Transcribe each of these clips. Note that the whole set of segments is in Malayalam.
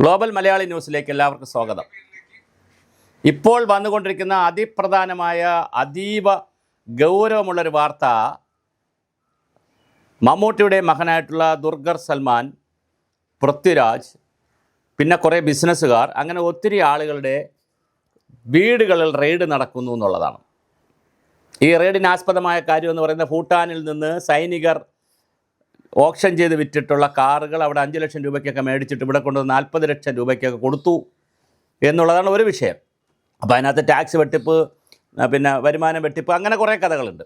ഗ്ലോബൽ മലയാളി ന്യൂസിലേക്ക് എല്ലാവർക്കും സ്വാഗതം. ഇപ്പോൾ വന്നുകൊണ്ടിരിക്കുന്ന അതിപ്രധാനമായ അതീവ ഗൗരവമുള്ളൊരു വാർത്ത മമ്മൂട്ടിയുടെ മകനായിട്ടുള്ള ദുർഗർ സൽമാൻ പൃഥ്വിരാജ് പിന്നെ കുറേ ബിസിനസ്സുകാർ അങ്ങനെ ഒത്തിരി ആളുകളുടെ വീടുകളിൽ റെയ്ഡ് നടക്കുന്നു എന്നുള്ളതാണ്. ഈ റെയ്ഡിനാസ്പദമായ കാര്യം എന്ന് പറയുന്നത് ഭൂട്ടാനിൽ നിന്ന് സൈനികർ ഓപ്ഷൻ ചെയ്ത് വിറ്റിട്ടുള്ള കാറുകൾ അവിടെ അഞ്ച് ലക്ഷം രൂപയ്ക്കൊക്കെ മേടിച്ചിട്ട് ഇവിടെ കൊണ്ടുവന്ന് നാൽപ്പത് ലക്ഷം രൂപയ്ക്കൊക്കെ കൊടുത്തു എന്നുള്ളതാണ് ഒരു വിഷയം. അപ്പോൾ അതിനകത്ത് ടാക്സ് വെട്ടിപ്പ് പിന്നെ വരുമാനം വെട്ടിപ്പ് അങ്ങനെ കുറേ കഥകളുണ്ട്.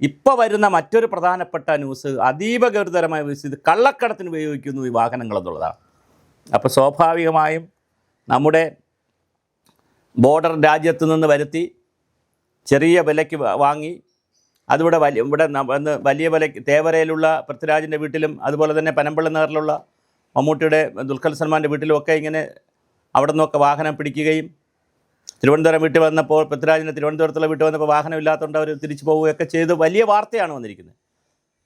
ഇപ്പോൾ വരുന്ന മറ്റൊരു പ്രധാനപ്പെട്ട ന്യൂസ് അതീവ ഗൗരവതരമായ ന്യൂസ് ഇത് കള്ളക്കടത്തിന് ഉപയോഗിക്കുന്നു ഈ വാഹനങ്ങൾ എന്നുള്ളതാണ്. അപ്പോൾ സ്വാഭാവികമായും നമ്മുടെ ബോർഡർ രാജ്യത്ത് നിന്ന് വരുത്തി ചെറിയ വിലയ്ക്ക് വാങ്ങി അതിവിടെ വലിയ ഇവിടെ വന്ന് വലിയ വല തേവരയിലുള്ള പൃഥ്വിരാജിന്റെ വീട്ടിലും അതുപോലെ തന്നെ പനമ്പള്ളി നഗറിലുള്ള മമ്മൂട്ടിയുടെ ദുൽഖർ സൽമാന്റെ വീട്ടിലും ഒക്കെ ഇങ്ങനെ അവിടെ നിന്നൊക്കെ വാഹനം പിടിക്കുകയും തിരുവനന്തപുരം വീട്ടിൽ വന്നപ്പോൾ പൃഥ്വിരാജിന്റെ തിരുവനന്തപുരത്തുള്ള വീട്ടിൽ വന്നപ്പോൾ വാഹനം ഇല്ലാത്തതുകൊണ്ട് അവർ തിരിച്ചു പോവുകയൊക്കെ ചെയ്ത്. വലിയ വാർത്തയാണ് വന്നിരിക്കുന്നത്.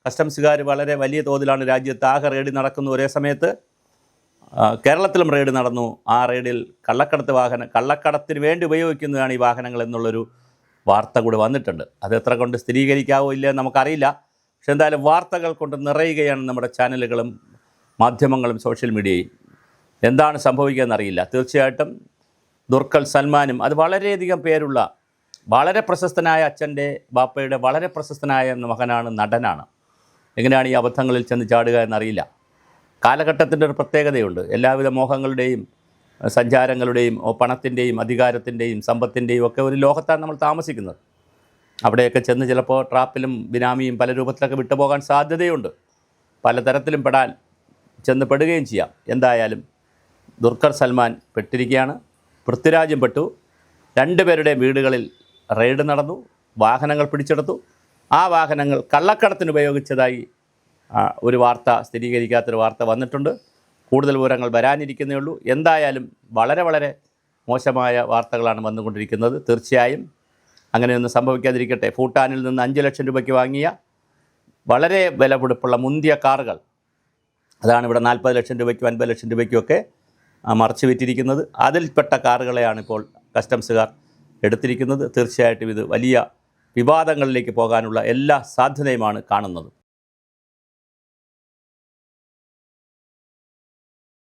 കസ്റ്റംസുകാർ വളരെ വലിയ തോതിലാണ് രാജ്യത്ത് ആകെ റെയ്ഡ് നടക്കുന്നു ഒരേ സമയത്ത്. കേരളത്തിലും റെയ്ഡ് നടന്നു. ആ റെയ്ഡിൽ കള്ളക്കടത്ത് വാഹനം കള്ളക്കടത്തിന് വേണ്ടി ഉപയോഗിക്കുന്നതാണ് ഈ വാഹനങ്ങൾ എന്നുള്ളൊരു വാർത്ത കൂടി വന്നിട്ടുണ്ട്. അത് എത്ര കൊണ്ട് സ്ഥിരീകരിക്കാവോ ഇല്ല നമുക്കറിയില്ല. പക്ഷെ എന്തായാലും വാർത്തകൾ കൊണ്ട് നിറയുകയാണ് നമ്മുടെ ചാനലുകളും മാധ്യമങ്ങളും സോഷ്യൽ മീഡിയയും. എന്താണ് സംഭവിക്കുകയെന്നറിയില്ല. തീർച്ചയായിട്ടും ദുർക്കൽ സൽമാനും അത് വളരെയധികം പേരുള്ള വളരെ പ്രശസ്തനായ അച്ഛന്റെ ബാപ്പയുടെ വളരെ പ്രശസ്തനായ മകനാണ് നടനാണ്. എങ്ങനെയാണ് ഈ അബദ്ധങ്ങളിൽ ചെന്ന് ചാടുക എന്നറിയില്ല. കാലഘട്ടത്തിന്റെ ഒരു പ്രത്യേകതയുണ്ട്. എല്ലാവിധ മോഹങ്ങളുടെയും സഞ്ചാരങ്ങളുടെയും പണത്തിന്റെയും അധികാരത്തിന്റെയും സമ്പത്തിന്റെയും ഒക്കെ ഒരു ലോകത്താണ് നമ്മൾ താമസിക്കുന്നത്. അവിടെയൊക്കെ ചെന്ന് ചിലപ്പോൾ ട്രാപ്പിലും ബിനാമിയും പല രൂപത്തിലൊക്കെ വിട്ടുപോകാൻ സാധ്യതയുണ്ട്. പലതരത്തിലും പെടാൻ ചെന്ന് പെടുകയും ചെയ്യാം. എന്തായാലും ദുർഖർ സൽമാൻ പെട്ടിരിക്കുകയാണ്. പൃഥ്വിരാജും പെട്ടു. രണ്ടുപേരുടെ വീടുകളിൽ റെയ്ഡ് നടന്നു. വാഹനങ്ങൾ പിടിച്ചെടുത്തു. ആ വാഹനങ്ങൾ കള്ളക്കടത്തിന് ഉപയോഗിച്ചതായി ഒരു വാർത്ത സ്ഥിരീകരിക്കാത്തൊരു വാർത്ത വന്നിട്ടുണ്ട്. കൂടുതൽ വിവരങ്ങൾ വരാനിരിക്കുന്നേ ഉള്ളൂ. എന്തായാലും വളരെ വളരെ മോശമായ വാർത്തകളാണ് വന്നുകൊണ്ടിരിക്കുന്നത്. തീർച്ചയായും അങ്ങനെയൊന്നും സംഭവിക്കാതിരിക്കട്ടെ. ഭൂട്ടാനിൽ നിന്ന് അഞ്ച് ലക്ഷം രൂപയ്ക്ക് വാങ്ങിയ വളരെ വിലപിടിപ്പുള്ള മുന്തിയ കാറുകൾ. അതാണ് ഇവിടെ നാൽപ്പത് ലക്ഷം രൂപയ്ക്കും അൻപത് ലക്ഷം രൂപയ്ക്കുമൊക്കെ മറച്ചു വിറ്റിരിക്കുന്നത്. അതിൽപ്പെട്ട കാറുകളെയാണ് ഇപ്പോൾ കസ്റ്റംസുകാർ എടുത്തിരിക്കുന്നത്. തീർച്ചയായിട്ടും ഇത് വലിയ വിവാദങ്ങളിലേക്ക് പോകാനുള്ള എല്ലാ സാധ്യതയുമാണ് കാണുന്നത്.